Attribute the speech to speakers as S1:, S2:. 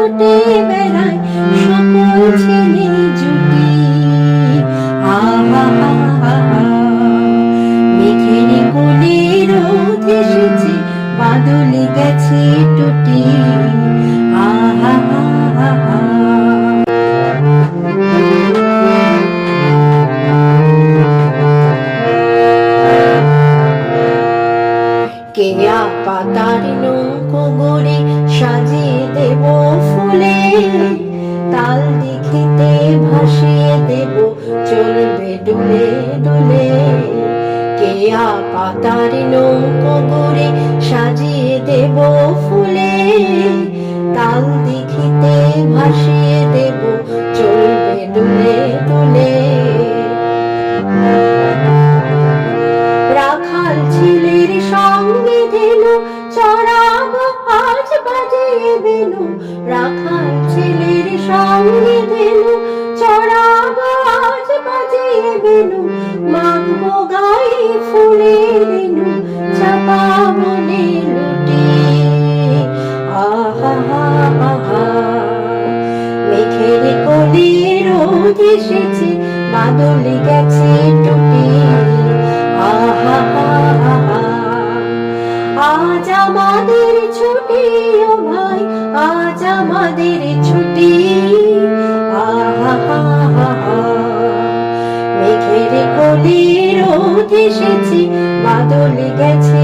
S1: ছুটে বেড়ায় সকল ছেলে জুটি। মেঘের কোলে রোদ এসেছে বাদল গেছে টুটি। আহা পাতার তাল দেখিতে ভাসিয়ে দেব, চলবে ডুলে ডুলে। কেয়া পাতার নৌকো গড়ে সাজিয়ে দেব ফুলে। তাল দেখিতে ভাসিয়ে দিল, রাখাল ছেলের সঙ্গে দিল, চড়াবো আজ বাজিয়ে দিল মাগবো গায়ে ফুলে দিল, চাপা মনে লুটি আহা মেঘের কোলে রোদ এসেছে, বাদল গেছে টুটি আহা। আজ আমাদের ছুটি আজ আমাদের ছুটি। মেঘের কোলে রোদ এসেছে বাদল গেছে